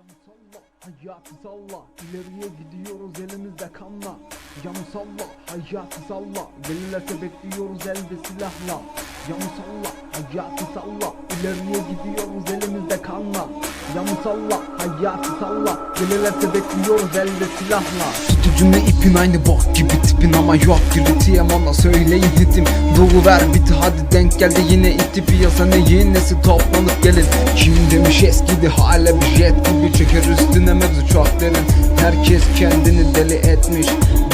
Camı salla, hayatı salla. İleriye gidiyoruz elimizde kanla. Camı salla, hayatı salla. Gelirlerse bekliyoruz elde silahla. Camı salla, hayatı salla. İleriye gidiyoruz elimizde kanla. Camı salla, hayatı salla. Gelirlerse bekliyoruz elde silahla Tutucun ipin aynı bok gibi tipin ama yok bir ritiyem ona söyleyin hitim Doğu ver biti hadi denk geldi yine iti piyasa neyin? Nesi toplanıp gelin? Kim demiş eskidi hala bir jet gibi çeker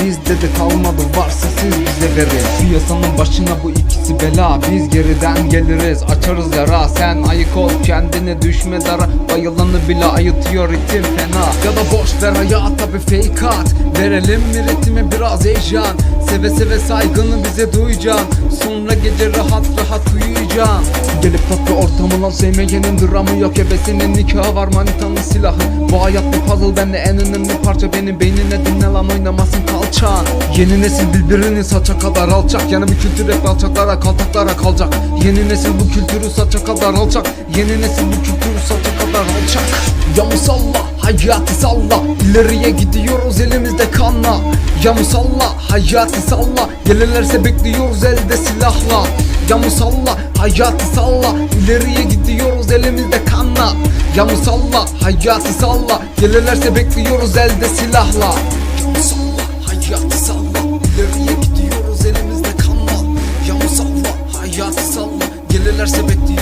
Bizde de kalmadı varsa siz bize verin Piyasanın başına bu ikisi bela Biz geriden geliriz. Açarız yara Sen ayık ol kendine düşme dara. Bayılanı bile ayıtıyor ritim fena. Ya da boş ver hayata bir fake at Verelim mi ritmi biraz heyecan. Seve seve saygını bize duyacaksın. Sonra gece rahat rahat uyuyacaksın. Gelip tatlı ortamına sevmeyenin dramı yok. Ebesinin nikahı var manitanın silahı. Bu hayat bir puzzle bende en önemli parça. Benim beynine dinle lan oynamasın kalçan Yeni nesil birbirini saça kadar alçak. Yani bir kültür hep alçaklara kaltaklara kalacak. Yeni nesil bu kültürü saça kadar alçak. Yeni nesil bu kültürü saça kadar alçak. Yamu salla hayatı salla. İleriye gidiyoruz elimizde kanla. Yamu salla hayatı salla. Gelirlerse bekliyoruz elde silahla. Yamu salla hayatı salla. İleriye gidiyoruz elimizde kanla. Yamu salla hayatı salla. Gelirlerse bekliyoruz elde silahla hayatı salla İleriye gidiyoruz elimizde kanla Yamu salla hayatı salla Gelirlerse bekliyoruz